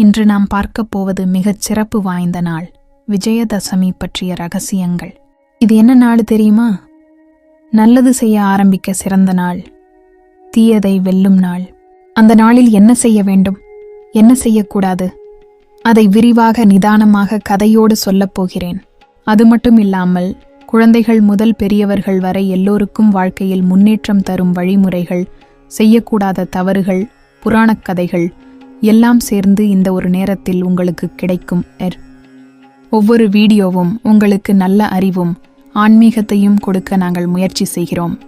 இன்று நாம் பார்க்கப் போவது மிகச் சிறப்பு வாய்ந்த நாள் விஜயதசமி பற்றிய ரகசியங்கள். இது என்ன நாள் தெரியுமா? நல்லது செய்ய ஆரம்பிக்க சிறந்த நாள் தீயதை வெல்லும் நாள். அந்த நாளில் என்ன செய்ய வேண்டும்? என்ன செய்யக்கூடாது? அதை விரிவாக நிதானமாக கதையோடு சொல்லப் போகிறேன். அது மட்டும் இல்லாமல் குழந்தைகள் முதல் பெரியவர்கள் வரை எல்லோருக்கும் வாழ்க்கையில் முன்னேற்றம் தரும் வழிமுறைகள் செய்யக்கூடாத தவறுகள் புராணக் கதைகள் எல்லாம் சேர்ந்து இந்த ஒரு நேரத்தில் உங்களுக்கு கிடைக்கும் எர். ஒவ்வொரு வீடியோவும் உங்களுக்கு நல்ல அறிவும் ஆன்மீகத்தையும் கொடுக்க நாங்கள் முயற்சி செய்கிறோம்.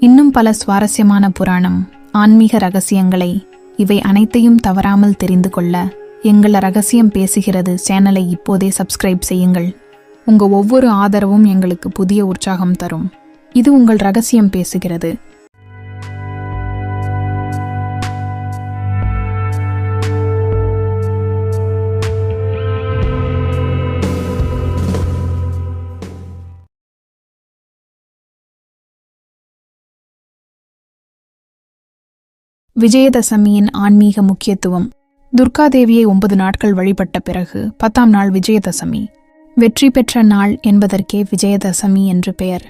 இன்னும் பல சுவாரஸ்யமான புராணம் ஆன்மீக ரகசியங்களை இவை அனைத்தையும் தவறாமல் தெரிந்து கொள்ள எங்கள் ரகசியம் பேசுகிறது சேனலை இப்போதே சப்ஸ்கிரைப் செய்யுங்கள். உங்கள் ஒவ்வொரு ஆதரவும் எங்களுக்கு புதிய உற்சாகம் தரும். இது உங்கள் ரகசியம் பேசுகிறது. விஜயதசமியின் ஆன்மீக முக்கியத்துவம். துர்காதேவியை ஒன்பது நாட்கள் வழிபட்ட பிறகு பத்தாம் நாள் விஜயதசமி. வெற்றி பெற்ற நாள் என்பதற்கே விஜயதசமி என்று பெயர்.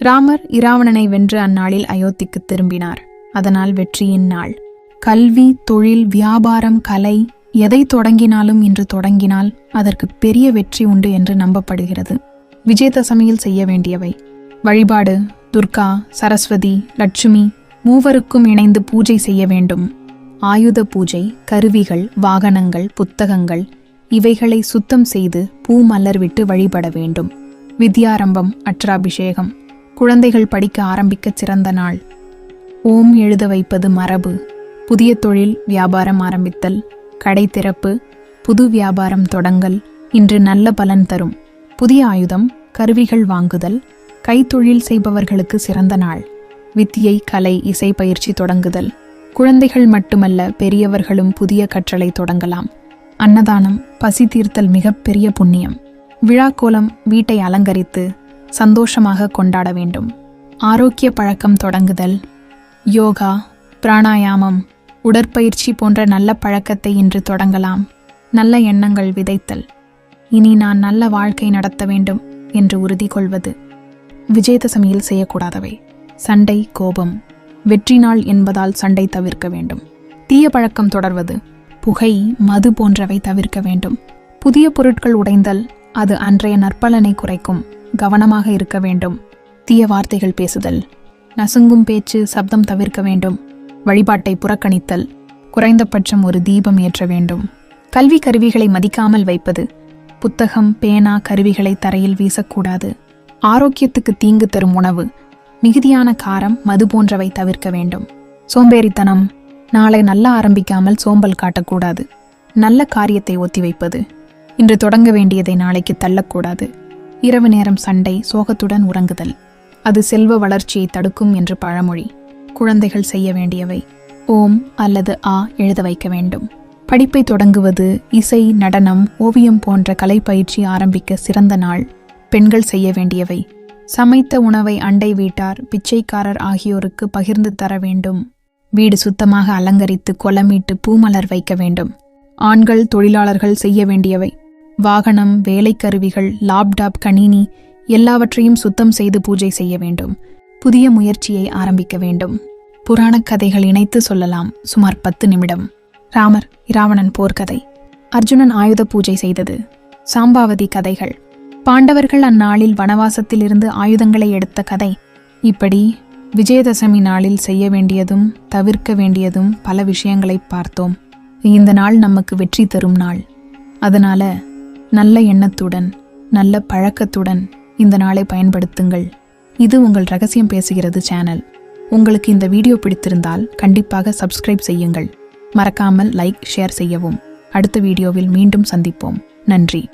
ராமர் இராவணனை வென்று அந்நாளில் அயோத்திக்கு திரும்பினார். அதனால் வெற்றியின் நாள். கல்வி தொழில் வியாபாரம் கலை எதை தொடங்கினாலும் இன்று தொடங்கினால் அதற்கு பெரிய வெற்றி உண்டு என்று நம்பப்படுகிறது. விஜயதசமியில் செய்ய வேண்டியவை. வழிபாடு துர்கா சரஸ்வதி லட்சுமி மூவருக்கும் இணைந்து பூஜை செய்ய வேண்டும். ஆயுத பூஜை கருவிகள் வாகனங்கள் புத்தகங்கள் இவைகளை சுத்தம் செய்து பூ மலர் விட்டு வழிபட வேண்டும். வித்யாரம்பம் அற்றாபிஷேகம் குழந்தைகள் படிக்க ஆரம்பிக்க சிறந்த நாள். ஓம் எழுத வைப்பது மரபு. புதிய தொழில் வியாபாரம் ஆரம்பித்தல். கடை திறப்பு புது வியாபாரம் தொடங்கல். இன்று நல்ல பலன் தரும். புதிய ஆயுதம் கருவிகள் வாங்குதல். கைத்தொழில் செய்பவர்களுக்கு சிறந்த நாள். வித்தியை கலை இசை பயிற்சி தொடங்குதல். குழந்தைகள் மட்டுமல்ல பெரியவர்களும் புதிய கற்றலை தொடங்கலாம். அன்னதானம் பசி தீர்த்தல் மிகப்பெரிய புண்ணியம். விழாக்கோலம் வீட்டை அலங்கரித்து சந்தோஷமாக கொண்டாட வேண்டும். ஆரோக்கிய பழக்கம் தொடங்குதல். யோகா பிராணாயாமம் உடற்பயிற்சி போன்ற நல்ல பழக்கத்தை இன்று தொடங்கலாம். நல்ல எண்ணங்கள் விதைத்தல். இனி நான் நல்ல வாழ்க்கை நடத்த வேண்டும் என்று உறுதி கொள்வது. விஜயதசமியில் செய்யக்கூடாதவை. சண்டை கோபம். வெற்றி நாள் என்பதால் சண்டை தவிர்க்க வேண்டும். தீய பழக்கம் தொடர்வது புகை மது போன்றவை தவிர்க்க வேண்டும். புதிய பொருட்கள் உடைந்தல் அது அன்றைய நற்பலனை குறைக்கும். கவனமாக இருக்க வேண்டும். தீய வார்த்தைகள் பேசுதல் நசுங்கும் பேச்சு சப்தம் தவிர்க்க வேண்டும். வழிபாட்டை புறக்கணித்தல் குறைந்தபட்சம் ஒரு தீபம் ஏற்ற வேண்டும். கல்வி கருவிகளை மதிக்காமல் வைப்பது புத்தகம் பேனா கருவிகளை தரையில் வீசக்கூடாது. ஆரோக்கியத்துக்கு தீங்கு தரும் உணவு மிகுதியான காரம் மது போன்றவை தவிர்க்க வேண்டும். சோம்பேறித்தனம். நாளை நல்லா ஆரம்பிக்காமல் சோம்பல் காட்டக்கூடாது. நல்ல காரியத்தை ஒத்திவைப்பது. இன்று தொடங்க வேண்டியதை நாளைக்கு தள்ளக்கூடாது. இரவு நேரம் சண்டை சோகத்துடன் உறங்குதல். அது செல்வ வளர்ச்சியை தடுக்கும் என்று பழமொழி. குழந்தைகள் செய்ய வேண்டியவை. ஓம் அல்லது ஆ எழுத வைக்க வேண்டும். படிப்பை தொடங்குவது இசை நடனம் ஓவியம் போன்ற கலைப்பயிற்சி ஆரம்பிக்க சிறந்த நாள். பெண்கள் செய்ய வேண்டியவை. சமைத்த உணவை அண்டை வீட்டார் பிச்சைக்காரர் ஆகியோருக்கு பகிர்ந்து தர வேண்டும். வீடு சுத்தமாக அலங்கரித்து கொலமிட்டு பூமலர் வைக்க வேண்டும். ஆண்கள் தொழிலாளர்கள் செய்ய வேண்டியவை. வாகனம் வேலைக்கருவிகள் லாப்டாப் கணினி எல்லாவற்றையும் சுத்தம் செய்து பூஜை செய்ய வேண்டும். புதிய முயற்சியை ஆரம்பிக்க வேண்டும். புராணக் கதைகள் இணைத்து சொல்லலாம். சுமார் பத்து நிமிடம். ராமர் இராவணன் போர்க்கதை. அர்ஜுனன் ஆயுத பூஜை செய்தது. சாம்பாவதி கதைகள். பாண்டவர்கள் அந்நாளில் வனவாசத்திலிருந்து ஆயுதங்களை எடுத்த கதை. இப்படி விஜயதசமி நாளில் செய்ய வேண்டியதும் தவிர்க்க வேண்டியதும் பல விஷயங்களை பார்த்தோம். இந்த நாள் நமக்கு வெற்றி தரும் நாள். அதனால நல்ல எண்ணத்துடன் நல்ல பழக்கத்துடன் இந்த நாளை பயன்படுத்துங்கள். இது உங்கள் ரகசியம் பேசுகிறது சேனல். உங்களுக்கு இந்த வீடியோ பிடித்திருந்தால் கண்டிப்பாக சப்ஸ்கிரைப் செய்யுங்கள். மறக்காமல் லைக் ஷேர் செய்யவும். அடுத்த வீடியோவில் மீண்டும் சந்திப்போம். நன்றி.